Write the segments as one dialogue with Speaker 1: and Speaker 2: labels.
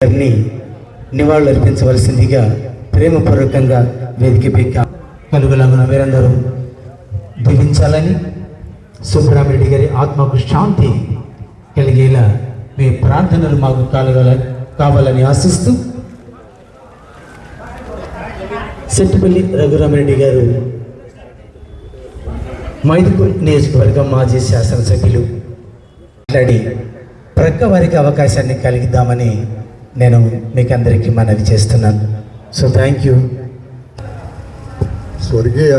Speaker 1: గారిని నివాళులర్పించవలసిందిగా ప్రేమపూర్వకంగా వేదికపై కలుగులాగున వీరందరూ దీవించాలని సుబ్రహ్మరెడ్డి గారి ఆత్మకు శాంతి కలిగేలా మీ ప్రార్థనలు మాకు కలగల కావాలని ఆశిస్తూ సెట్టుపల్లి రఘురామరెడ్డి గారు మైదుకూరు నియోజకవర్గం మాజీ శాసనసభ్యులు మాట్లాడి ప్రక్క వారికి అవకాశాన్ని కలిగిద్దామని నేను మీకు అందరికీ మనవి చేస్తున్నాను. సో థ్యాంక్ యూ
Speaker 2: స్వర్గీయ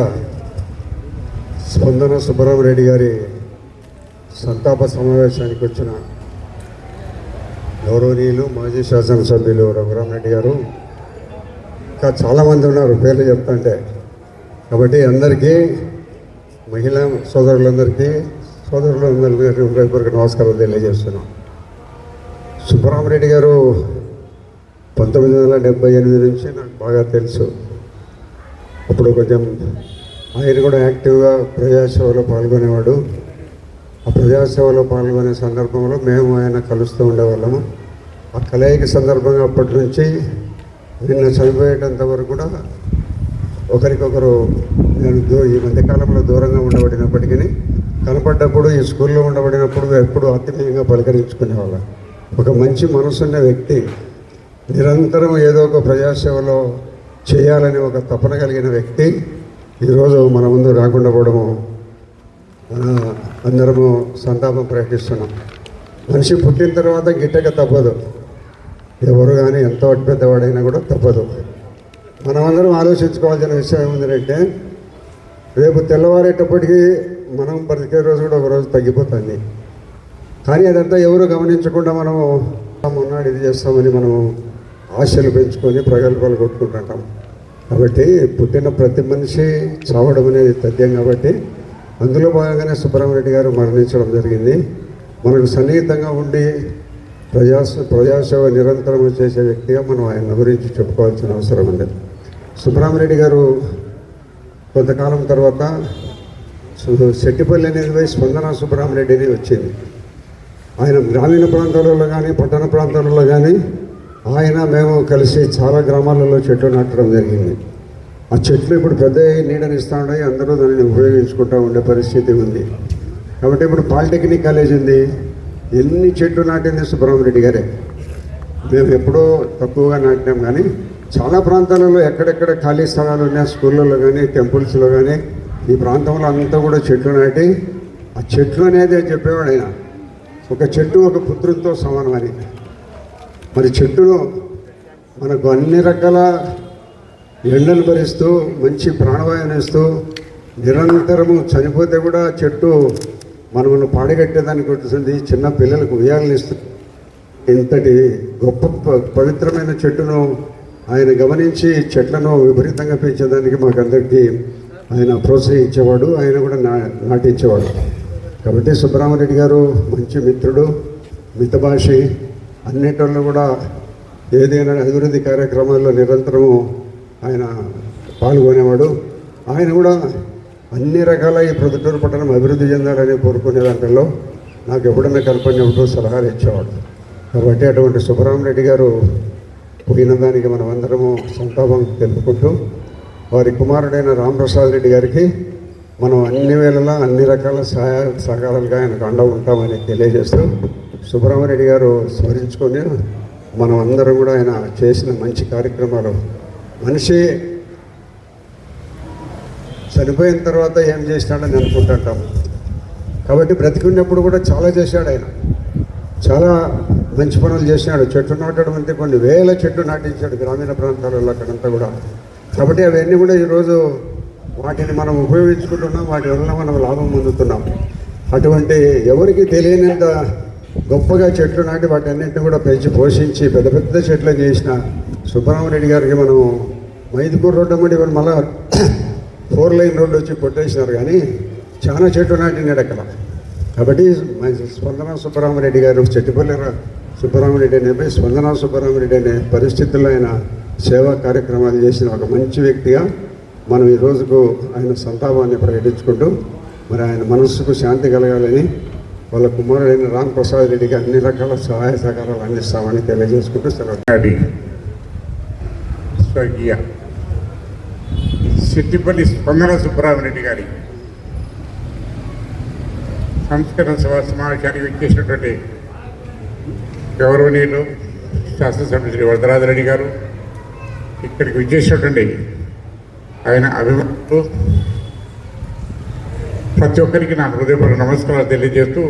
Speaker 2: స్పందన సుబ్బరామరెడ్డి గారి సంతాప సమావేశానికి వచ్చిన గౌరవనీయులు మాజీ శాసనసభ్యులు రఘురామరెడ్డి గారు. ఇంకా చాలామంది ఉన్నారు పేర్లు చెప్తుంటే కాబట్టి అందరికీ మహిళా సోదరులందరికీ సోదరులందరికీ హృదయపూర్వక నమస్కారం తెలియజేస్తున్నాం. సుబ్బరామరెడ్డి గారు పంతొమ్మిది వందల డెబ్బై ఎనిమిది నుంచి నాకు బాగా తెలుసు. అప్పుడు కొంచెం ఆయన కూడా యాక్టివ్గా ప్రజాసేవలో పాల్గొనేవాడు. ఆ ప్రజాసేవలో పాల్గొనే సందర్భంలో మేము ఆయన కలుస్తూ ఉండేవాళ్ళము. ఆ కలయిక సందర్భంగా అప్పటి నుంచి నిన్న చనిపోయేటంత వరకు కూడా ఒకరికొకరు నేను దూ ఈ మధ్యకాలంలో దూరంగా ఉండబడినప్పటికీ కనపడ్డప్పుడు ఈ స్కూల్లో ఉండబడినప్పుడు ఎప్పుడు ఆత్మీయంగా పలకరించుకునేవాళ్ళం. ఒక మంచి మనసున్న వ్యక్తి నిరంతరం ఏదో ఒక ప్రజాసేవలో చేయాలని ఒక తపన కలిగిన వ్యక్తి ఈరోజు మన ముందు రాకుండా పోవడము అందరము సంతాపం ప్రకటిస్తున్నాం. మనిషి పుట్టిన తర్వాత గిట్టక తప్పదు. ఎవరు కానీ ఎంత పెద్దవాడైనా కూడా తప్పదు. మనమందరం ఆలోచించుకోవాల్సిన విషయం ఏముందంటే రేపు తెల్లవారేటప్పటికీ మనం బ్రతికే రోజు కూడా ఒకరోజు తగ్గిపోతుంది. కానీ అదంతా ఎవరు గమనించకుండా మనము ఉన్నాడు ఇది చేస్తామని మనము ఆశలు పెంచుకొని ప్రగల్భాలు కొట్టుకుంటుంటాం. కాబట్టి పుట్టిన ప్రతి మనిషి చావడం అనేది తథ్యం కాబట్టి అందులో భాగంగానే సుబ్రహ్మరెడ్డి గారు మరణించడం జరిగింది. మనకు సన్నిహితంగా ఉండి ప్రజాస్ ప్రజాసేవ నిరంతరం చేసే వ్యక్తిగా మనం ఆయన గురించి చెప్పుకోవాల్సిన అవసరం ఉంది. సుబ్రహ్మరెడ్డి గారు కొంతకాలం తర్వాత శెట్టిపల్లి అనేది పోయి స్పందన సుబ్రహ్మరెడ్డి అని వచ్చింది. ఆయన గ్రామీణ ప్రాంతాలలో కానీ పట్టణ ప్రాంతాలలో కానీ ఆయన మేము కలిసి చాలా గ్రామాలలో చెట్లు నాటడం జరిగింది. ఆ చెట్లు ఇప్పుడు పెద్ద నీడనిస్తూ ఉన్నాయి. అందరూ దానిని ఉపయోగించుకుంటూ ఉండే పరిస్థితి ఉంది. కాబట్టి ఇప్పుడు పాలిటెక్నిక్ కాలేజ్ ఉంది. ఎన్ని చెట్లు నాటింది సుబ్రహ్మరెడ్డి గారే? మేము ఎప్పుడో తక్కువగా నాటినాం కానీ చాలా ప్రాంతాలలో ఎక్కడెక్కడ ఖాళీ స్థలాలు ఉన్నాయి స్కూళ్ళలో కానీ టెంపుల్స్లో కానీ ఈ ప్రాంతంలో అంతా కూడా చెట్లు నాటి ఆ చెట్లు అనేది చెప్పేవాడు ఆయన. ఒక చెట్టు ఒక పుత్రునితో సమానమని మరి చెట్టును మనకు అన్ని రకాల ఎండలు భరిస్తూ మంచి ప్రాణవాయువుని ఇస్తూ నిరంతరము చనిపోతే కూడా చెట్టు మనల్ని పాడగట్టేదానికి వస్తుంది చిన్న పిల్లలకు ఉయ్యాలని ఇస్తుంది ఇంతటి గొప్ప ప- పవిత్రమైన చెట్టును ఆయన గమనించి చెట్లను విపరీతంగా పెంచేదానికి మాకందరికీ ఆయన ప్రోత్సహించేవాడు ఆయన కూడా నా నాటించేవాడు. కాబట్టి సుబ్రహ్మరెడ్డి గారు మంచి మిత్రుడు మితభాషి. అన్నిటిలో కూడా ఏదైనా అభివృద్ధి కార్యక్రమాల్లో నిరంతరము ఆయన పాల్గొనేవాడు. ఆయన కూడా అన్ని రకాల ఈ ప్రొద్దుటూరు పట్టణం అభివృద్ధి చెందాలని కోరుకునే దాంట్లో నాకు ఎప్పుడైనా ఉంటూ సలహాలు ఇచ్చేవాడు. కాబట్టి అటువంటి సుబ్బరామరెడ్డి గారు పోయిన దానికి మనం అందరము సంతాపం తెలుపుకుంటూ వారి కుమారుడైన రామప్రసాద్ రెడ్డి గారికి మనం అన్ని వేళలా అన్ని రకాల సహాయ సహకారాలుగా ఆయనకు అండ ఉంటామని తెలియజేస్తూ సుబ్రహ్మరెడ్డి గారు స్మరించుకొని మనం అందరం కూడా ఆయన చేసిన మంచి కార్యక్రమాలు. మనిషి చనిపోయిన తర్వాత ఏం చేసినాడని అనుకుంటుంటాం. కాబట్టి బ్రతికున్నప్పుడు కూడా చాలా చేశాడు ఆయన. చాలా మంచి పనులు చేసినాడు చెట్లు నాటడం అంతే కొన్ని వేల చెట్లు నాటించాడు గ్రామీణ ప్రాంతాలలో అక్కడంతా కూడా. కాబట్టి అవన్నీ కూడా ఈరోజు వాటిని మనం ఉపయోగించుకుంటున్నాం. వాటి వల్ల మనం లాభం పొందుతున్నాం. అటువంటి ఎవరికి తెలియనంత గొప్పగా చెట్లు నాటి వాటన్నిటిని కూడా పెంచి పోషించి పెద్ద పెద్ద చెట్లు చేసిన సుబ్బరామరెడ్డి గారికి మనం మైదుపూర్ రోడ్డు అమ్మడి ఇవాళ మళ్ళా ఫోర్ లైన్ రోడ్డు వచ్చి కొట్టేసినారు కానీ చాలా చెట్లు నాటినాడు అక్కడ. కాబట్టి స్పందన సుబ్బరామరెడ్డి గారు చెట్టుపల్లి రా- సుబ్బరామరెడ్డి అనే స్పందన సుబ్బరామరెడ్డి అనే పరిస్థితుల్లో ఆయన సేవా కార్యక్రమాలు చేసిన ఒక మంచి వ్యక్తిగా మనం ఈ రోజుకు ఆయన సంతాపాన్ని ప్రకటించుకుంటూ మరి ఆయన మనస్సుకు శాంతి కలగాలని వాళ్ళ కుమారుడైన రామ్ ప్రసాద్ రెడ్డికి అన్ని రకాల సహాయ సహకారాలు అందిస్తామని తెలియజేసుకుంటూ సెలవు.
Speaker 3: స్వర్గీయ సిట్టిపల్లి స్పందన సుబ్బరామరెడ్డి గారి సంస్కరణ సభ సమావేశానికి వచ్చేసినటువంటి గౌరవనీయులు శాసనసభ్యులు శ్రీ వరదరాజరెడ్డి గారు ఇక్కడికి విచ్చేసినటువంటి ఆయన అభిమానులు ప్రతి ఒక్కరికి నా హృదయపూర్వక నమస్కారాలు తెలియజేస్తూ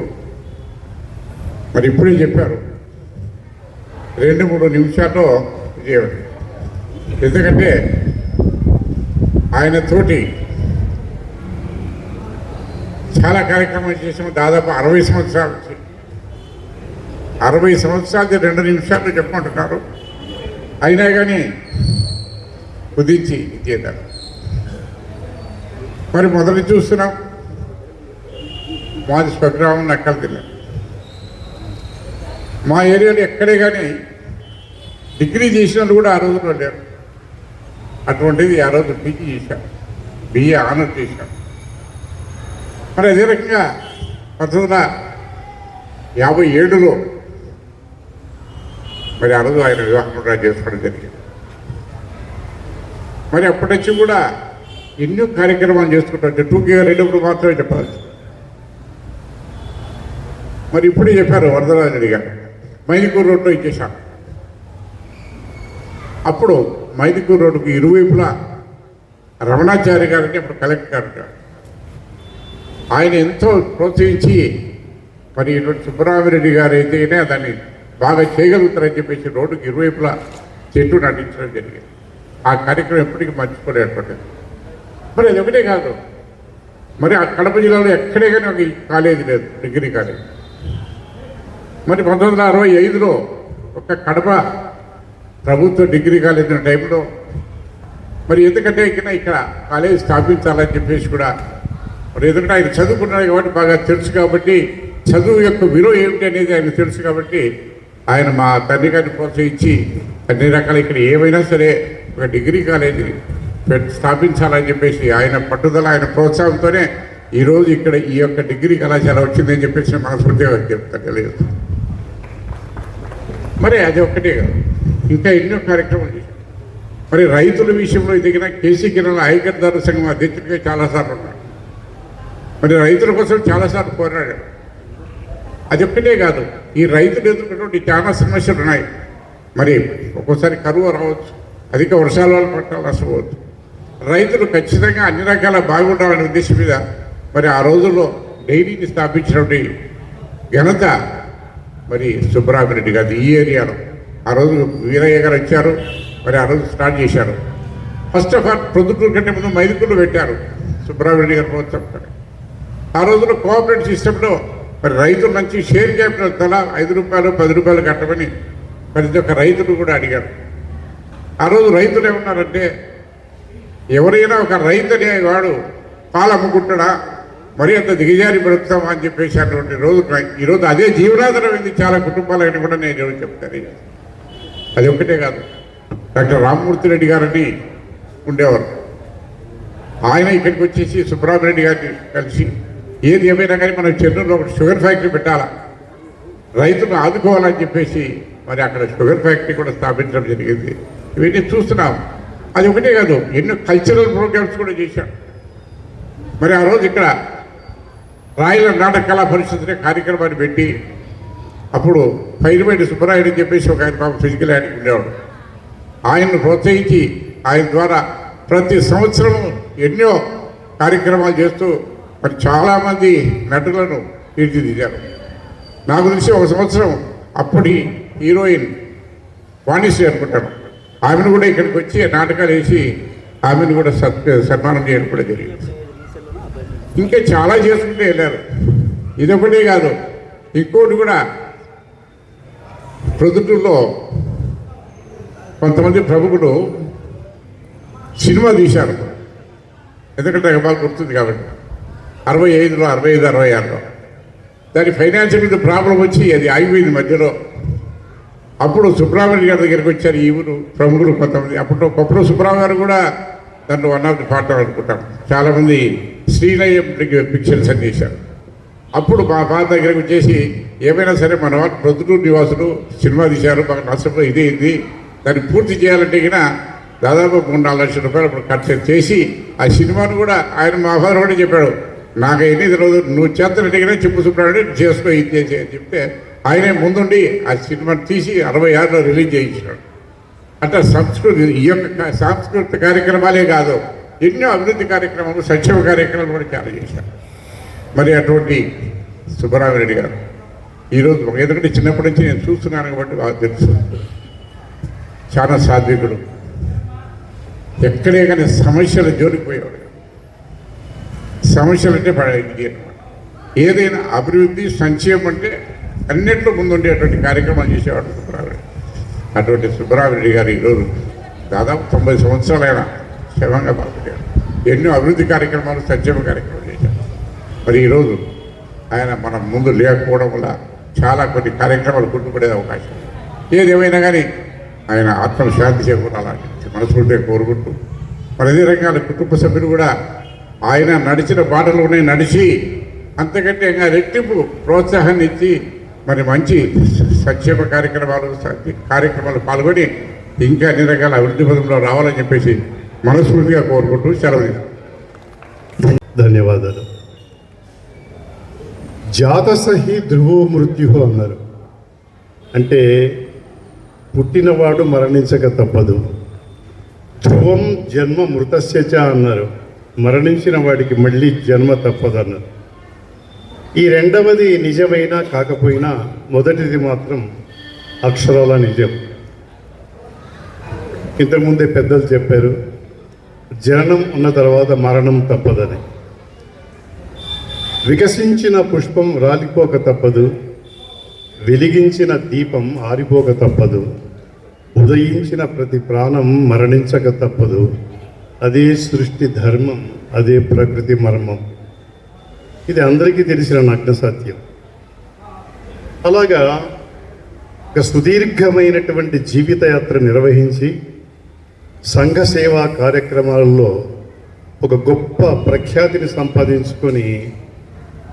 Speaker 3: మరి ఇప్పుడే చెప్పారు. రెండు మూడు నిమిషాల్లో విజయవాడ ఎందుకంటే ఆయన తోటి చాలా కార్యక్రమాలు చేసాము దాదాపు అరవై సంవత్సరాల నుంచి అరవై సంవత్సరాలకి రెండు నిమిషాలు చెప్పుకుంటున్నారు. అయినా కానీ కుదించి చేద్దాం. మరి మొదలు చూస్తున్నాం. మాది స్వగ్రామం నక్కల జిల్లా. మా ఏరియాలో ఎక్కడే కానీ డిగ్రీ చేసిన వాళ్ళు కూడా ఆ రోజుల్లో లేరు. అటువంటిది ఆ రోజు పీజీ చేశాం. బిఏ ఆనర్ చేశాం. మరి అదే రకంగా పంతొమ్మిది వందల యాభై ఏడులో మరి ఆ రోజు ఆయన వివాహం కూడా చేసుకోవడం జరిగింది. మరి అప్పటి నుంచి కూడా ఎన్నో కార్యక్రమాలు చేసుకుంటాం టూకే రెండప్పుడు మాత్రమే చెప్పాల్సి మరి ఇప్పుడే చెప్పారు వరదరాజరెడ్డి గారు. మైదికూరు రోడ్లో ఇచ్చేసాం అప్పుడు మైదికూరు రోడ్డుకు ఇరువైపులా రమణాచారి గారిని అప్పుడు కలెక్టర్ గారు ఆయన ఎంతో ప్రోత్సహించి మరి ఇటువంటి సుబ్బరామిరెడ్డి గారు అయితేనే దాన్ని బాగా చేయగలుగుతారని చెప్పేసి రోడ్డుకి ఇరువైపులా చెట్టు నటించడం జరిగింది. ఆ కార్యక్రమం ఎప్పటికీ మర్చిపోలేటువంటిది మరి అది ఒకటే కాదు. మరి ఆ కడప జిల్లాలో ఎక్కడే కానీ ఒక కాలేజీ లేదు డిగ్రీ కాలేజ్. మరి పంతొమ్మిది వందల అరవై ఐదులో ఒక కడప ప్రభుత్వ డిగ్రీ కాలేజ్ టైంలో మరి ఎందుకంటే ఇక్కడ ఇక్కడ కాలేజ్ స్థాపించాలని చెప్పేసి కూడా మరి ఎందుకంటే ఆయన చదువుకున్నాడు కాబట్టి బాగా తెలుసు కాబట్టి చదువు యొక్క విలువ ఏమిటి అనేది ఆయన తెలుసు కాబట్టి ఆయన మా తండ్రి గారిని ప్రోత్సహించి అన్ని రకాల ఇక్కడ ఏమైనా సరే ఒక డిగ్రీ కాలేజీ స్థాపించాలని చెప్పేసి ఆయన పట్టుదల ఆయన ప్రోత్సాహంతోనే ఈరోజు ఇక్కడ ఈ యొక్క డిగ్రీ కళాశాల వచ్చిందని చెప్పేసి మనస్ఫూర్తిగా చెప్తా తెలియదు మరి అది ఒక్కటే కాదు. ఇంకా ఎన్నో కార్యక్రమాలు చేశారు. మరి రైతుల విషయంలో ఎదిగిన కేసీ కిరణ్ ఐక్యదారు సంఘం అధ్యక్షుడిగా చాలాసార్లు ఉన్నాడు మరి రైతుల కోసం చాలాసార్లు పోరాడారు. అది ఒక్కటే కాదు ఈ రైతులు ఎదుర్కొన్నటువంటి చాలా సమస్యలు ఉన్నాయి. మరి ఒక్కోసారి కరువు రావచ్చు అధిక వర్షాల వల్ల పట్టాలు నష్టపోవచ్చు రైతులు ఖచ్చితంగా అన్ని రకాల బాగుండాలనే ఉద్దేశం మీద మరి ఆ రోజుల్లో డైరీని స్థాపించినటువంటి ఘనత మరి సుబ్బరామిరెడ్డి గారు ఈ ఏరియాలో. ఆ రోజు వీరయ్య గారు వచ్చారు మరి ఆ రోజు స్టార్ట్ చేశారు. ఫస్ట్ ఆఫ్ ఆల్ ప్రొద్దుటూరు కంటే ముందు మైదుకూరు పెట్టారు సుబ్బరామిరెడ్డి గారు ప్రోత్సాహం ఆ రోజుల్లో కోఆపరేటివ్ సిస్టంలో మరి రైతుల నుంచి షేర్ క్యాపిటల్ తల ఐదు రూపాయలు పది రూపాయలు కట్టమని ప్రతి ఒక్క రైతులు కూడా అడిగారు. ఆ రోజు రైతులు ఏమన్నారంటే ఎవరైనా ఒక రైతు అనేవాడు పాలు అమ్ముకుంటాడా మరి అంత దిగజారి బ్రతుకుతాం అని చెప్పేసి అటువంటి రోజు ఈరోజు అదే జీవనాధారం ఉంది చాలా కుటుంబాలని కూడా నేను ఈరోజు చెప్తాను అది ఒకటే కాదు. డాక్టర్ రామ్మూర్తి రెడ్డి గారని ఉండేవారు. ఆయన ఇక్కడికి వచ్చేసి సుబ్రహ్మరెడ్డి గారిని కలిసి ఏది ఏమైనా కానీ మనం చెన్నూరులో ఒక షుగర్ ఫ్యాక్టరీ పెట్టాలా? రైతులు ఆదుకోవాలని చెప్పేసి మరి అక్కడ షుగర్ ఫ్యాక్టరీ కూడా స్థాపించడం జరిగింది. ఇవన్నీ చూస్తున్నాం. అది ఒకటే కాదు ఎన్నో కల్చరల్ ప్రోగ్రామ్స్ కూడా చేశాం. మరి ఆ రోజు ఇక్కడ రాయల నాటక కళా పరిషత్ అనే కార్యక్రమాన్ని పెట్టి అప్పుడు పైరుమేడి సుబ్బరాయుడు అని చెప్పేసి ఒక ఆయన పాపం ఫిజికల్ యాక్టివ్ ఉండేవాడు. ఆయన్ను ప్రోత్సహించి ఆయన ద్వారా ప్రతి సంవత్సరం ఎన్నో కార్యక్రమాలు చేస్తూ మరి చాలామంది నటులను తీర్చిదిద్దారు. నా గురించి ఒక సంవత్సరం అప్పటి హీరోయిన్ వాణిశ్రీ అనుకుంటాను. ఆమెను కూడా ఇక్కడికి వచ్చి నాటకాలు వేసి ఆమెను కూడా సత్ సన్మానం చేయడం కూడా జరిగింది. ఇంకా చాలా చేసుకుంటూ వెళ్ళారు. ఇదొకటే కాదు ఇంకోటి కూడా. ప్రొద్దుటూరులో కొంతమంది ప్రముఖులు సినిమా తీశారు. ఎందుకంటే బాగా గుర్తుంది కాబట్టి. అరవై ఐదులో అరవై ఐదు అరవై ఆరులో. దాని ఫైనాన్షియల్ మీద ప్రాబ్లం వచ్చి అది ఆగిపోయింది మధ్యలో. అప్పుడు సుబ్రహ్మణ్య గారి దగ్గరికి వచ్చారు ఈ ఊరు ప్రముఖులు కొంతమంది. అప్పుడు కొప్పల సుబ్రహ్మ గారు కూడా దాంట్లో వన్ ఆఫ్ ది పార్ట్నర్ అనుకుంటాం. చాలామంది శ్రీనయ్యం పిక్చర్స్ అని చేశారు అప్పుడు మా బాధ దగ్గరకు వచ్చేసి ఏమైనా సరే మన వాళ్ళు ప్రొద్దుటూరు నివాసులు సినిమా తీశారు మాకు నష్టపోయి ఇదేంది ఇది దాన్ని పూర్తి చేయాలంటే కన్నా దాదాపు మూడు నాలుగు లక్షల రూపాయలు అప్పుడు ఖర్చు చేసి ఆ సినిమాను కూడా ఆయన మా ఫాదర్ కూడా చెప్పాడు. నాకు ఎన్ని తెలియదు నువ్వు చేస్తున్నట్టుగానే చెప్పు సుబ్రహ్మణ్యం చేసుకో ఇది చేసి అని చెప్తే ఆయనే ముందుండి ఆ సినిమాను తీసి అరవై ఆరులో రిలీజ్ చేయించాడు అంటే సంస్కృతి ఈ యొక్క సాంస్కృతిక కార్యక్రమాలే కాదు. ఎన్నో అభివృద్ధి కార్యక్రమాలు సంక్షేమ కార్యక్రమాలు కూడా చాలా చేశారు. మరి అటువంటి సుబ్బరామిరెడ్డి గారు ఈరోజు ఎందుకంటే చిన్నప్పటి నుంచి నేను చూస్తున్నాను కాబట్టి బాగా తెలుసు. చాలా సాధ్వికుడు ఎక్కడే కానీ సమస్యల జోలికి పోయేవాడు. సమస్యలు అంటే ఇది ఏదైనా అభివృద్ధి సంక్షేమం అంటే అన్నింటిలో ముందుండేటువంటి కార్యక్రమాలు చేసేవాడు సుబ్బరామిరెడ్డి. అటువంటి సుబ్బరామిరెడ్డి గారు ఈరోజు దాదాపు తొంభై సంవత్సరాలైన క్షేమంగా బాగుంటారు ఎన్నో అభివృద్ధి కార్యక్రమాలు సంక్షేమ కార్యక్రమాలు చేశారు. మరి ఈరోజు ఆయన మనం ముందు లేకపోవడం వల్ల చాలా కొన్ని కార్యక్రమాలు గుర్తుపడే అవకాశం. ఏదేమైనా కానీ ఆయన ఆత్మశాంతి చేకూరాలని మనసుకుంటే కోరుకుంటూ మరి అదే రంగాల కుటుంబ సభ్యులు కూడా ఆయన నడిచిన బాటలోనే నడిచి అంతకంటే ఇంకా రెట్టింపు ప్రోత్సాహాన్ని ఇచ్చి మరి మంచి సంక్షేమ కార్యక్రమాలు కార్యక్రమాలు పాల్గొని ఇంకా అన్ని రకాల అభివృద్ధి పదంలో రావాలని చెప్పేసి మనస్ఫూర్తిగా కోరుకుంటూ సెలవు
Speaker 4: ధన్యవాదాలు. జాతసహి ధ్రువో మృత్యు అన్నారు. అంటే పుట్టినవాడు మరణించక తప్పదు. ధ్రువం జన్మ మృతస్యచ అన్నారు. మరణించిన వాడికి మళ్ళీ జన్మ తప్పదన్నారు. ఈ రెండవది నిజమైనా కాకపోయినా మొదటిది మాత్రం అక్షరాల నిజం. ఇంతకుముందే పెద్దలు చెప్పారు జననం ఉన్న తర్వాత మరణం తప్పదని. వికసించిన పుష్పం రాలిపోక తప్పదు. వెలిగించిన దీపం ఆరిపోక తప్పదు. ఉదయించిన ప్రతి ప్రాణం మరణించక తప్పదు. అదే సృష్టి ధర్మం అదే ప్రకృతి మర్మం. ఇది అందరికీ తెలిసిన నగ్న సత్యం అలాగా ఒక సుదీర్ఘమైనటువంటి జీవితయాత్ర నిర్వహించి సంఘ సేవా కార్యక్రమాలలో ఒక గొప్ప ప్రఖ్యాతిని సంపాదించుకొని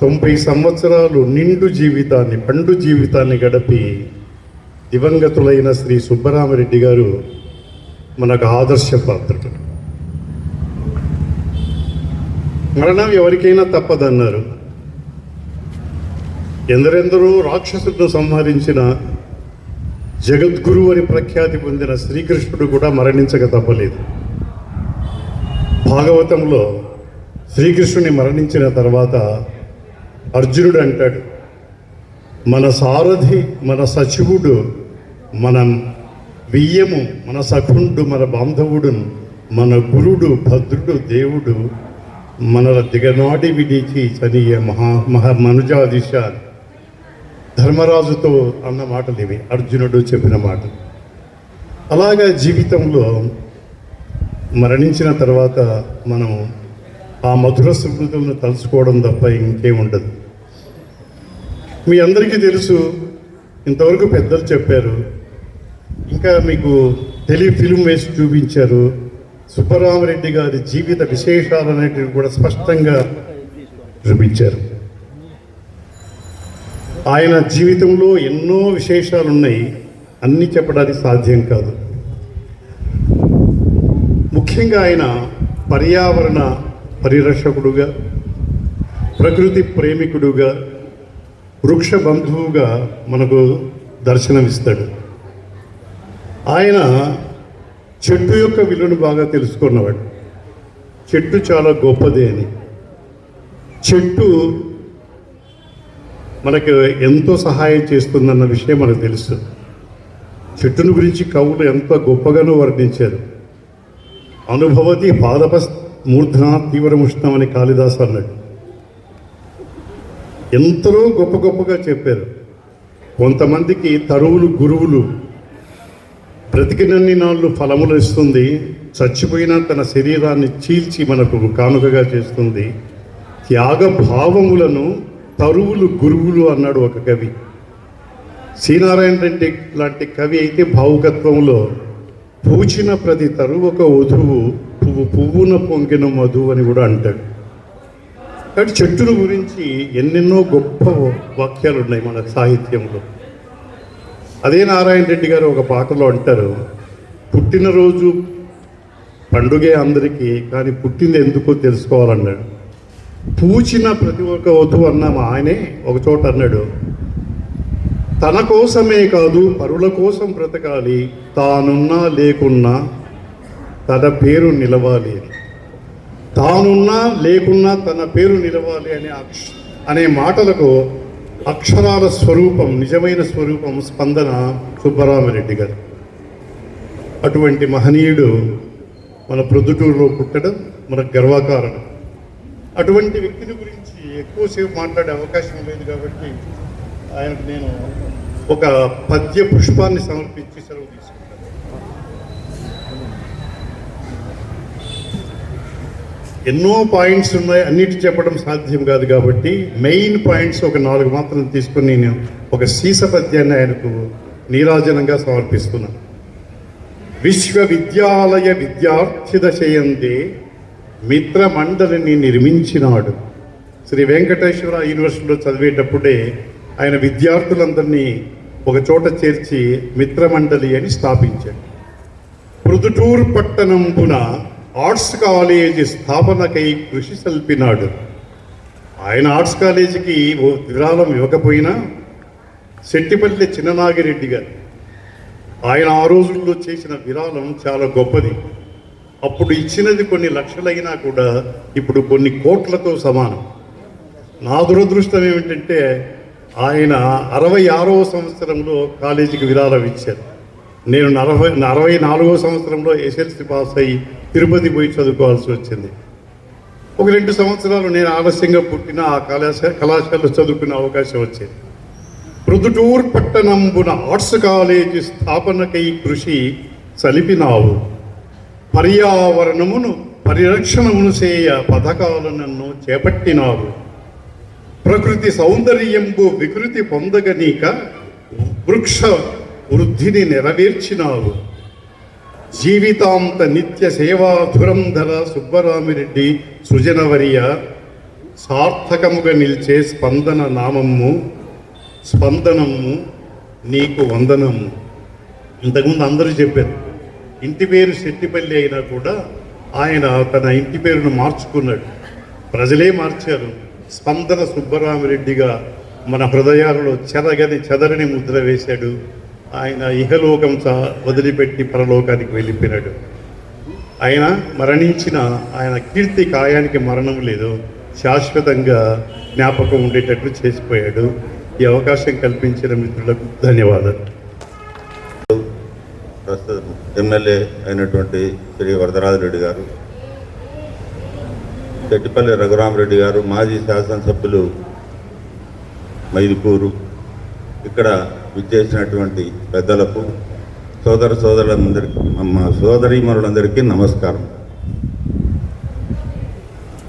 Speaker 4: తొంభై సంవత్సరాలు నిండు జీవితాన్ని పండు జీవితాన్ని గడిపి దివంగతులైన శ్రీ సుబ్బరామరెడ్డి గారు మనకు ఆదర్శ పాత్రుడు మరణం ఎవరికైనా తప్పదన్నారు. ఎందరెందరో రాక్షసులను సంహరించిన జగద్గురు అని ప్రఖ్యాతి పొందిన శ్రీకృష్ణుడు కూడా మరణించక తప్పలేదు. భాగవతంలో శ్రీకృష్ణుని మరణించిన తర్వాత అర్జునుడు అంటాడు మన సారథి మన సచివుడు మన వియ్యము మన సఖుండు మన బాంధవుడు మన గురుడు భద్రుడు దేవుడు మన దిగనాటి విడిచి చనియ మహా మహా మనుజాదిశ ధర్మరాజుతో అన్న మాటలు ఇవి అర్జునుడు చెప్పిన మాటలు అలాగా జీవితంలో మరణించిన తర్వాత మనం ఆ మధుర స్మృతులను తలుచుకోవడం తప్ప ఇంకే ఉండదు. మీ అందరికీ తెలుసు ఇంతవరకు పెద్దలు చెప్పారు ఇంకా మీకు టెలి ఫిల్మ్ వేసి చూపించారు సుబ్బరామరెడ్డి గారి జీవిత విశేషాలు అనేటివి కూడా స్పష్టంగా చూపించారు. ఆయన జీవితంలో ఎన్నో విశేషాలు ఉన్నాయి అన్నీ చెప్పడానికి సాధ్యం కాదు. ముఖ్యంగా ఆయన పర్యావరణ పరిరక్షకుడుగా ప్రకృతి ప్రేమికుడుగా వృక్ష బంధువుగా మనకు దర్శనమిస్తాడు. ఆయన చెట్టు యొక్క విలువను బాగా తెలుసుకున్నవాడు. చెట్టు చాలా గొప్పదే అని. చెట్టు మనకు ఎంతో సహాయం చేస్తుందన్న విషయం మనకు తెలుసు. చెట్టును గురించి కవులు ఎంత గొప్పగానో వర్ణించారు. అనుభవతి పాదప మూర్ధన తీవ్రముష్ణం అని కాళిదాస్ అన్నాడు. ఎంతలో గొప్ప గొప్పగా చెప్పారు. కొంతమందికి తరువులు గురువులు బ్రతికినన్ని నాళ్ళు ఫలములు ఇస్తుంది చచ్చిపోయిన తన శరీరాన్ని చీల్చి మనకు కానుకగా చేస్తుంది. త్యాగ భావములను తరువులు గురువులు అన్నాడు ఒక కవి. శ్రీనారాయణ రెడ్డి లాంటి కవి అయితే భావుకత్వంలో పూచిన ప్రతి తరువు ఒక వధువు పువ్వు పువ్వున పొంగిన మధు అని కూడా అంటాడు. కాబట్టి చెట్టుల గురించి ఎన్నెన్నో గొప్ప వాక్యాలు ఉన్నాయి మన సాహిత్యంలో. అదే నారాయణ రెడ్డి గారు ఒక పాటలో అంటారు పుట్టినరోజు పండుగే అందరికీ కానీ పుట్టింది ఎందుకో తెలుసుకోవాలన్నాడు. పూచిన ప్రతి ఒక్క వధువు అన్న మా ఆయనే ఒక చోట అన్నాడు. తన కోసమే కాదు పరుల కోసం బ్రతకాలి తానున్నా లేకున్నా తన పేరు నిలవాలి తానున్నా లేకున్నా తన పేరు నిలవాలి అనే అక్ష అనే మాటలకు అక్షరాల స్వరూపం నిజమైన స్వరూపం స్పందన సుబ్బరామరెడ్డి గారు. అటువంటి మహనీయుడు మన ప్రొద్దుటూరులో పుట్టడం మనకు గర్వకారణం. అటువంటి వ్యక్తిని గురించి ఎక్కువసేపు మాట్లాడే అవకాశం లేదు కాబట్టి ఆయనకు నేను ఒక పద్య పుష్పాన్ని సమర్పించి సెలవు తీసుకుంటాను. ఎన్నో పాయింట్స్ ఉన్నాయి అన్నిటి చెప్పడం సాధ్యం కాదు కాబట్టి మెయిన్ పాయింట్స్ ఒక నాలుగు మాత్రం తీసుకుని నేను ఒక సీస పద్యాన్ని ఆయనకు నీరాజనంగా సమర్పిస్తున్నాను. విశ్వవిద్యాలయ విద్యార్థి దశయందే మిత్రమండలిని నిర్మించినాడు. శ్రీ వెంకటేశ్వర యూనివర్సిటీలో చదివేటప్పుడే ఆయన విద్యార్థులందరినీ ఒక చోట చేర్చి మిత్రమండలి అని స్థాపించాడు. ప్రొద్దుటూరు పట్టణంపున ఆర్ట్స్ కాలేజీ స్థాపనకై కృషి సల్పినాడు. ఆయన ఆర్ట్స్ కాలేజీకి ఓ విరాళం ఇవ్వకపోయినా శెట్టిపల్లి చిన్ననాగిరెడ్డి గారు. ఆయన ఆ రోజుల్లో చేసిన విరాళం చాలా గొప్పది. అప్పుడు ఇచ్చినది కొన్ని లక్షలైనా కూడా ఇప్పుడు కొన్ని కోట్లతో సమానం. నా దురదృష్టం ఏమిటంటే ఆయన అరవై ఆరవ సంవత్సరంలో కాలేజీకి విరాళం ఇచ్చారు. నేను నలభై అరవై నాలుగో సంవత్సరంలో ఎస్ఎల్సి పాస్ అయ్యి తిరుపతి పోయి చదువుకోవాల్సి వచ్చింది. ఒక రెండు సంవత్సరాలు నేను ఆలస్యంగా పుట్టిన ఆ కళాశాల కళాశాలలో చదువుకునే అవకాశం వచ్చింది. ప్రొద్దుటూర్ పట్టణంబున ఆర్ట్స్ కాలేజీ స్థాపనకై కృషి సలిపినావు. పర్యావరణమును పరిరక్షణమును చేయ పథకాలను చేపట్టినారు ప్రకృతి సౌందర్యంబు వికృతి పొందగనీక వృక్ష వృద్ధిని నెరవేర్చినావు. జీవితాంత నిత్య సేవా ధురంధర సుబ్బరామిరెడ్డి సృజనవర్య సార్థకముగా నిలిచే స్పందన నామము స్పందనము నీకు వందనము. ఇంతకుముందు అందరూ చెప్పారు ఇంటి పేరు శెట్టిపల్లి అయినా కూడా ఆయన తన ఇంటి పేరును మార్చుకున్నాడు. ప్రజలే మార్చారు. స్పందన సుబ్బరామిరెడ్డిగా మన హృదయాలలో చెరగని చెదరని ముద్ర వేశాడు. ఆయన ఇహలోకం సా వదిలిపెట్టి పరలోకానికి వెళ్ళిపోయినాడు. ఆయన మరణించిన ఆయన కీర్తి కాయానికి మరణం లేదు. శాశ్వతంగా జ్ఞాపకం ఉండేటట్లు చేసిపోయాడు. ఈ అవకాశం కల్పించిన మిత్రులకు ధన్యవాదాలు.
Speaker 5: ఎమ్మెల్యే అయినటువంటి శ్రీ వరదరాజరెడ్డి గారు చెట్టిపల్లి రఘురామరెడ్డి గారు మాజీ శాసనసభ్యులు మైదుకూరు ఇక్కడ విచ్చేసినటువంటి పెద్దలకు సోదర సోదరులందరికీ మా సోదరీమణులందరికీ నమస్కారం.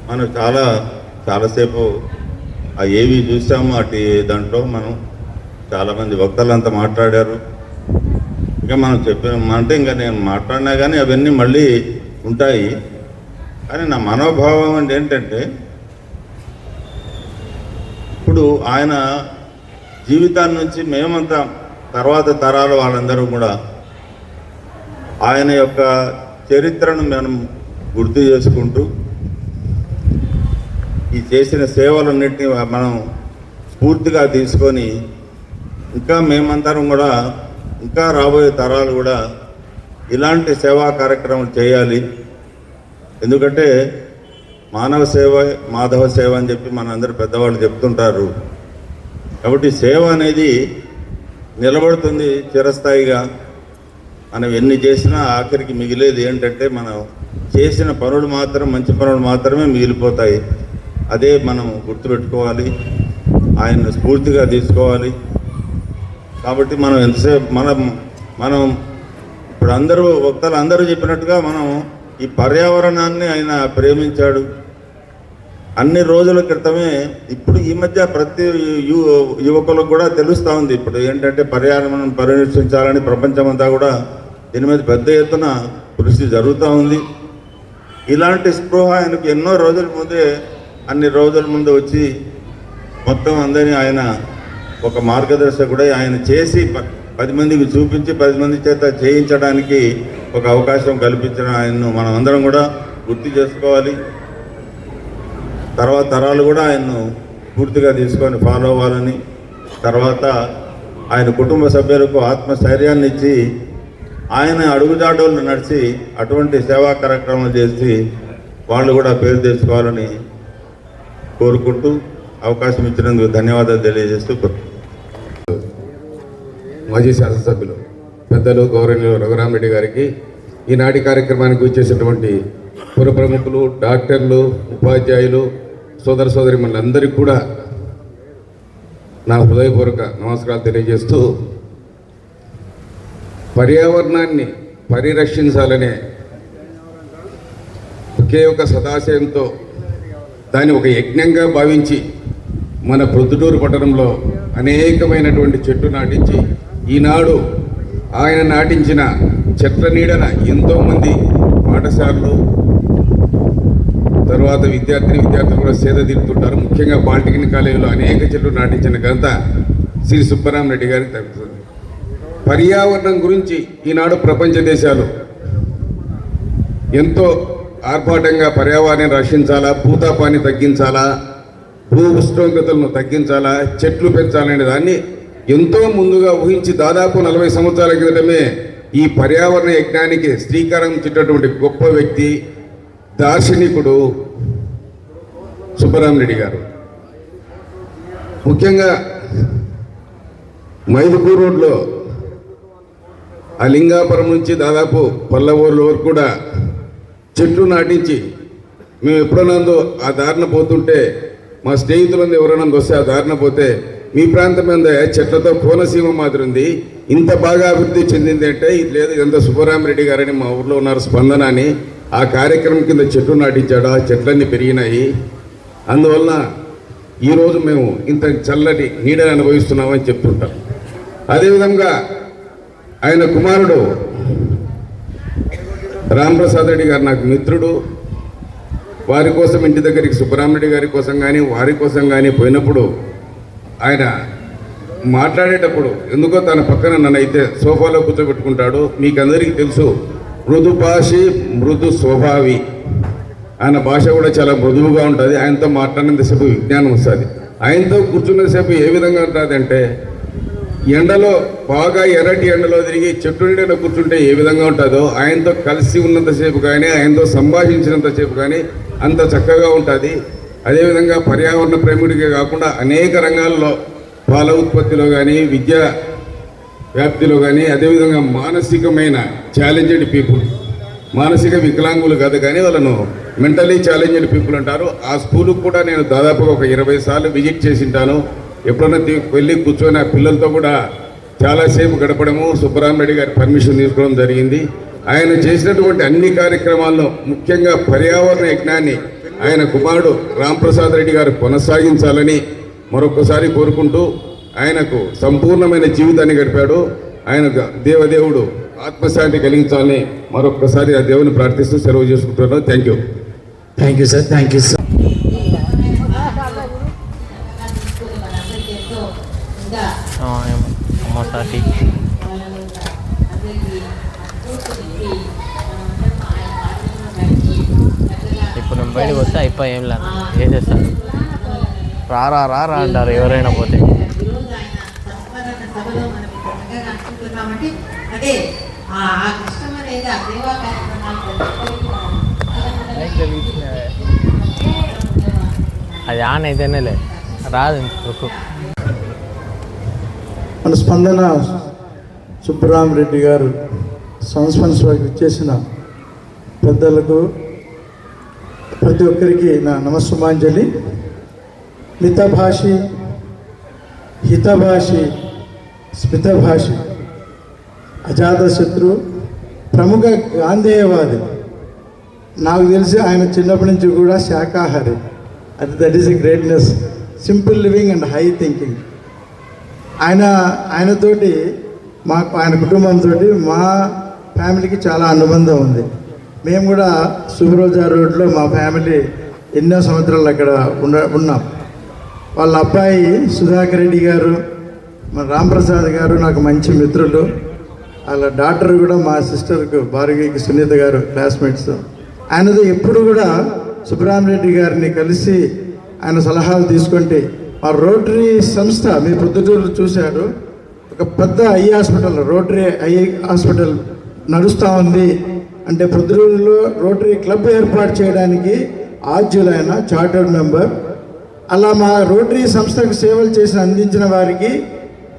Speaker 5: మనం చాలా చాలాసేపు ఆ ఏవి చూసాము అటు దాంట్లో మనం చాలామంది వక్తలంతా మాట్లాడారు. ఇంకా మనం చెప్పిన అంటే ఇంకా నేను మాట్లాడినా కానీ అవన్నీ మళ్ళీ ఉంటాయి. కానీ నా మనోభావం అంటే ఏంటంటే ఇప్పుడు ఆయన జీవితాన్ని నుంచి మేమంతా తర్వాత తరాలు వాళ్ళందరూ కూడా ఆయన యొక్క చరిత్రను మనం గుర్తు చేసుకుంటూ ఈ చేసిన సేవలన్నింటినీ మనం స్ఫూర్తిగా తీసుకొని ఇంకా మేమందరం కూడా ఇంకా రాబోయే తరాలు కూడా ఇలాంటి సేవా కార్యక్రమాలు చేయాలి. ఎందుకంటే మానవ సేవ మాధవ సేవ అని చెప్పి మనందరూ పెద్దవాళ్ళు చెప్తుంటారు. కాబట్టి సేవ అనేది నిలబడుతుంది చిరస్థాయిగా. మనం ఎన్ని చేసినా ఆఖరికి మిగిలేది ఏంటంటే మనం చేసిన పనులు మాత్రం మంచి పనులు మాత్రమే మిగిలిపోతాయి. అదే మనం గుర్తుపెట్టుకోవాలి. ఆయన్ని స్ఫూర్తిగా తీసుకోవాలి. కాబట్టి మనం ఎంతసేపు మనం మనం ఇప్పుడు అందరూ వక్తలు అందరూ చెప్పినట్టుగా మనం ఈ పర్యావరణాన్ని ఆయన ప్రేమించాడు. అన్ని రోజుల క్రితమే ఇప్పుడు ఈ మధ్య ప్రతి యు యువకులకు కూడా తెలుస్తూ ఉంది. ఇప్పుడు ఏంటంటే పర్యావరణం పరిరక్షించాలని ప్రపంచమంతా కూడా దీని మీద పెద్ద ఎత్తున కృషి జరుగుతూ ఉంది. ఇలాంటి స్పృహ ఆయనకు ఎన్నో రోజుల ముందే అన్ని రోజుల ముందు వచ్చి మొత్తం అందరినీ ఆయన ఒక మార్గదర్శకుడై ఆయన చేసి ప- పది మందికి చూపించి పది మంది చేత చేయించడానికి ఒక అవకాశం కల్పించిన ఆయన్ను మనం అందరం కూడా గుర్తు చేసుకోవాలి. తర్వాత తరాలు కూడా ఆయన్ను పూర్తిగా తీసుకొని ఫాలో అవ్వాలని తర్వాత ఆయన కుటుంబ సభ్యులకు ఆత్మస్థైర్యాన్ని ఇచ్చి ఆయన అడుగుజాడోళ్ళు నడిచి అటువంటి సేవా కార్యక్రమాలు చేసి వాళ్ళు కూడా పేరు తెచ్చుకోవాలని కోరుకుంటూ అవకాశం ఇచ్చినందుకు ధన్యవాదాలు తెలియజేస్తూ
Speaker 6: మాజీ శాసనసభ్యులు పెద్దలు గౌరవనీయులు రఘురామరెడ్డి గారికి ఈనాటి కార్యక్రమానికి వచ్చేసినటువంటి పుర ప్రముఖులు డాక్టర్లు ఉపాధ్యాయులు సోదర సోదరి అందరికీ కూడా నా హృదయపూర్వక నమస్కారాలు తెలియజేస్తూ పర్యావరణాన్ని పరిరక్షించాలనే ఒకే ఒక సదాశయంతో దాన్ని ఒక యజ్ఞంగా భావించి మన ప్రొద్దుటూరు పట్టణంలో అనేకమైనటువంటి చెట్టు నాటించి ఈనాడు ఆయన నాటించిన చెట్ల నీడన ఎంతోమంది పాఠశాలలు తర్వాత విద్యార్థిని విద్యార్థులు కూడా సేద తీరుతుంటారు. ముఖ్యంగా పాలిటెక్నిక్ కాలేజీలో అనేక చెట్లు నాటించిన ఘనత శ్రీ సుబ్బరామరెడ్డి గారికి తగ్గుతుంది పర్యావరణం గురించి ఈనాడు ప్రపంచ దేశాలు ఎంతో ఆర్భాటంగా పర్యావరణాన్ని రక్షించాలా భూతాపాన్ని తగ్గించాలా భూ ఉష్ణోగ్రతలను తగ్గించాలా చెట్లు పెంచాలనే దాన్ని ఎంతో ముందుగా ఊహించి దాదాపు నలభై సంవత్సరాల క్రితమే ఈ పర్యావరణ యజ్ఞానికి శ్రీకారం చుట్టినటువంటి గొప్ప వ్యక్తి దార్శనికుడు సుబ్బరామరెడ్డి గారు. ముఖ్యంగా మైదుకూరు రోడ్లో ఆ లింగాపురం నుంచి దాదాపు పల్లవూరుల వరకు కూడా చెట్లు నాటించి మేము ఎప్పుడైనా ఆ దారిన పోతుంటే మా స్నేహితులందరూ ఎవరైనా వస్తే ఆ దారిన పోతే మీ ప్రాంతం మీద చెట్లతో కోనసీమ మాదిరి ఉంది. ఇంత బాగా అభివృద్ధి చెందింది అంటే ఇది లేదు. ఇదంతా సుబ్బరామరెడ్డి గారని మా ఊర్లో ఉన్నారు స్పందన అని ఆ కార్యక్రమం కింద చెట్లు నాటించాడు. ఆ చెట్లన్నీ పెరిగినాయి. అందువలన ఈరోజు మేము ఇంత చల్లటి నీడని అనుభవిస్తున్నామని చెప్తుంటాం అదేవిధంగా ఆయన కుమారుడు రాంప్రసాద్ రెడ్డి గారు నాకు మిత్రుడు. వారి కోసం ఇంటి దగ్గరికి సుబ్బరామరెడ్డి గారి కోసం కానీ వారి కోసం కానీ పోయినప్పుడు ఆయన మాట్లాడేటప్పుడు ఎందుకో తన పక్కన నన్ను అయితే సోఫాలో కూర్చోబెట్టుకుంటాడు మీకు అందరికీ తెలుసు మృదు భాషి మృదు స్వభావి. ఆయన భాష కూడా చాలా మృదువుగా ఉంటుంది. ఆయనతో మాట్లాడినంతసేపు విజ్ఞానం వస్తుంది. ఆయనతో కూర్చున్నంతసేపు ఏ విధంగా ఉంటుంది అంటే ఎండలో బాగా ఎర్రటి ఎండలో తిరిగి చెట్టు నీడలో కూర్చుంటే ఏ విధంగా ఉంటుందో ఆయనతో కలిసి ఉన్నంతసేపు కానీ ఆయనతో సంభాషించినంతసేపు కానీ అంత చక్కగా ఉంటుంది. అదేవిధంగా పర్యావరణ ప్రేమిడికే కాకుండా అనేక రంగాల్లో పాల ఉత్పత్తిలో కానీ విద్యా వ్యాప్తిలో కానీ అదేవిధంగా మానసికమైన ఛాలెంజెడ్ పీపుల్ మానసిక వికలాంగులు కాదు కానీ వాళ్ళను మెంటలీ ఛాలెంజ్డ్ పీపుల్ అంటారు. ఆ స్కూల్కి కూడా నేను దాదాపుగా ఒక ఇరవై సార్లు విజిట్ చేసింటాను. ఎప్పుడన్నా వెళ్ళి కూర్చొని ఆ పిల్లలతో కూడా చాలాసేపు గడపడము. సుబ్బరామరెడ్డి గారి పర్మిషన్ తీసుకోవడం జరిగింది. ఆయన చేసినటువంటి అన్ని కార్యక్రమాల్లో ముఖ్యంగా పర్యావరణ యజ్ఞాన్ని ఆయన కుమారుడు రాంప్రసాద్ రెడ్డి గారు కొనసాగించాలని మరొకసారి కోరుకుంటూ ఆయనకు సంపూర్ణమైన జీవితాన్ని గడిపాడు. ఆయన దేవదేవుడు ఆత్మశాంతి కలిగించాలని మరొకసారి ఆ దేవుని ప్రార్థిస్తూ సెలవు చేసుకుంటున్నాను. Thank you.
Speaker 1: Thank you sir thank you sir
Speaker 7: బయటకు వస్తే అయిపోయి ఏం లేదు. వేసేస్తాను రారా రా రా అంటారు ఎవరైనా పోతే.
Speaker 8: అది
Speaker 7: ఆన్ అయితేనేలే రాదు ఇంకొక
Speaker 9: మన స్పందన సుబ్బరామరెడ్డి గారు సంస్మరణకు ఇచ్చేసిన పెద్దలకు ప్రతి ఒక్కరికి నా నమస్సుమాంజలి. మితభాషి హితభాషి స్మితభాషి అజాతశత్రు ప్రముఖ గాంధేయవాది. నాకు తెలిసి ఆయన చిన్నప్పటి నుంచి కూడా శాకాహారి. అది that is a greatness simple living and high thinking ఆయన ఆయనతోటి మాకు ఆయన కుటుంబంతో మా ఫ్యామిలీకి చాలా అనుబంధం ఉంది. మేము కూడా సుబ్రోజా రోడ్లో మా ఫ్యామిలీ ఎన్నో సంవత్సరాలు అక్కడ ఉన్న ఉన్నాం. వాళ్ళ అబ్బాయి సుధాకర్ రెడ్డి గారు మన రాంప్రసాద్ గారు నాకు మంచి మిత్రులు. వాళ్ళ డాక్టర్ కూడా మా సిస్టర్కు భార్గవికి సునీత గారు క్లాస్మేట్స్. ఆయనతో ఎప్పుడు కూడా సుబ్రహ్మరెడ్డి గారిని కలిసి ఆయన సలహాలు తీసుకుంటే మా రోటరీ సంస్థ మీ పొద్దుటూరు చూశారు. ఒక పెద్ద eye hospital rotary eye hospital నడుస్తూ ఉంది. అంటే పొద్దుటూరులో రోటరీ క్లబ్ ఏర్పాటు చేయడానికి ఆద్యులైన చార్టర్డ్ మెంబర్. అలా మా రోటరీ సంస్థకు సేవలు చేసి అందించిన వారికి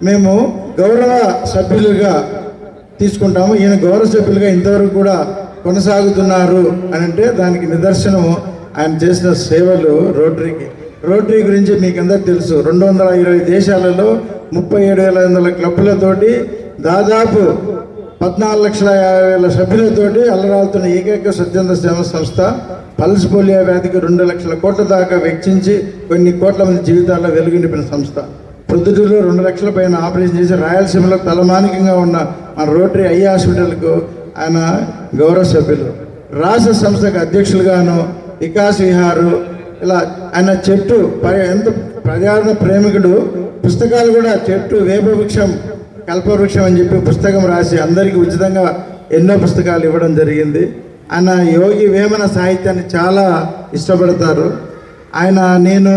Speaker 9: మేము గౌరవ సభ్యులుగా తీసుకుంటాము. ఈయన గౌరవ సభ్యులుగా ఇంతవరకు కూడా కొనసాగుతున్నారు అని అంటే దానికి నిదర్శనము ఆయన చేసిన సేవలు రోటరీకి. రోటరీ గురించి మీకు అందరు తెలుసు. రెండు వందల ఇరవై దేశాలలో ముప్పై ఏడు వేల వందల క్లబ్లతోటి దాదాపు పద్నాలుగు లక్షల యాభై వేల సభ్యులతోటి అల్లరాలుతున్న ఏకైక స్వచ్ఛంద సేవ సంస్థ పల్స్ పోలియో వ్యాధికి రెండు లక్షల కోట్ల దాకా వెచ్చించి కొన్ని కోట్ల మంది జీవితాల్లో వెలుగు సంస్థ. ప్రొద్దుటూరులో రెండు లక్షల పైన ఆపరేషన్ చేసి రాయలసీమలో తలమానికంగా ఉన్న మన రోటరీ ఐ హాస్పిటల్కు ఆయన గౌరవ సభ్యులు. రాష్ట్ర సంస్థకు అధ్యక్షులుగాను వికాస్ విహారు ఇలా ఆయన చెట్టు ఎంత ప్రజాదరణ ప్రేమికుడు పుస్తకాలు కూడా చెట్టు వేప వృక్షం కల్పవృక్షం అని చెప్పి పుస్తకం రాసి అందరికీ ఉచితంగా ఎన్నో పుస్తకాలు ఇవ్వడం జరిగింది. ఆయన యోగి వేమన సాహిత్యాన్ని చాలా ఇష్టపడతారు. ఆయన నేను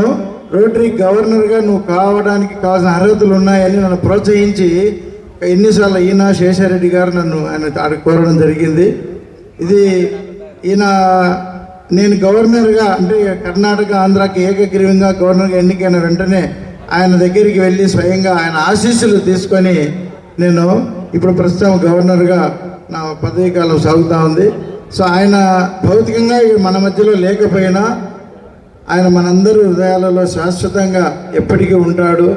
Speaker 9: రోటరీ గవర్నర్గా నువ్వు కావడానికి కావాల్సిన అర్హతలు ఉన్నాయని నన్ను ప్రోత్సహించి ఎన్నిసార్లు ఈయన శేషారెడ్డి గారు నన్ను ఆయన ఆడ కోరడం జరిగింది. ఇది ఈయన నేను గవర్నర్గా అంటే కర్ణాటక ఆంధ్రాకి ఏకగ్రీవంగా గవర్నర్గా ఎన్నికైన వెంటనే ఆయన దగ్గరికి వెళ్ళి స్వయంగా ఆయన ఆశీస్సులు తీసుకొని నేను ఇప్పుడు ప్రస్తుతం గవర్నర్గా నా పదవీ కాలం సాగుతూ ఉంది. సో ఆయన భౌతికంగా మన మధ్యలో లేకపోయినా ఆయన మనందరి హృదయాలలో శాశ్వతంగా ఎప్పటికీ ఉంటాడు.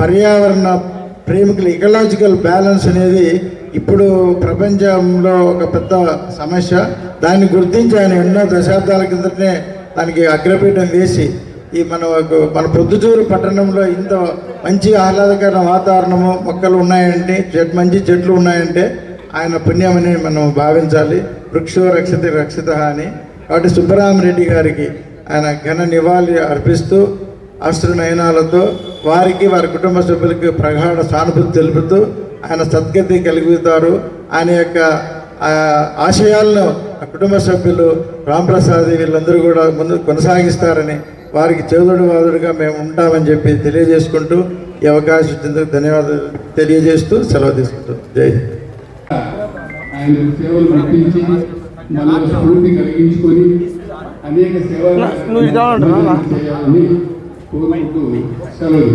Speaker 9: పర్యావరణ ప్రేమికుల ఇకలాజికల్ బ్యాలెన్స్ అనేది ఇప్పుడు ప్రపంచంలో ఒక పెద్ద సమస్య. దాన్ని గుర్తించి ఆయన ఎన్నో దశాబ్దాల కిందటనే దానికి అగ్రపీఠం వేసి ఈ మన మన పొద్దుటూరు పట్టణంలో ఇంత మంచి ఆహ్లాదకర వాతావరణము మొక్కలు ఉన్నాయంటే చెట్ మంచి చెట్లు ఉన్నాయంటే ఆయన పుణ్యమని మనం భావించాలి. వృక్షో రక్షిత రక్షిత అని. కాబట్టి సుబ్బరామరెడ్డి గారికి ఆయన ఘన నివాళి అర్పిస్తూ అశ్రునయనాలతో వారికి వారి కుటుంబ సభ్యులకి ప్రగాఢ సానుభూతి తెలుపుతూ ఆయన సద్గతి కలుగుతారు ఆయన యొక్క ఆశయాలను కుటుంబ సభ్యులు రాంప్రసాద్ వీళ్ళందరూ కూడా ముందు కొనసాగిస్తారని వారికి చేదుడు వాదుడుగా మేము ఉంటామని చెప్పి తెలియజేసుకుంటూ ఈ అవకాశం ఇచ్చేందుకు ధన్యవాదాలు తెలియజేస్తూ సెలవు తీసుకుంటాం జై హింద్.
Speaker 10: ఆయన సేవలు గుర్తించి మనలో స్ఫూర్తి కలిగించుకొని అనేక సేవలు కోరుకుంటూ సెలవు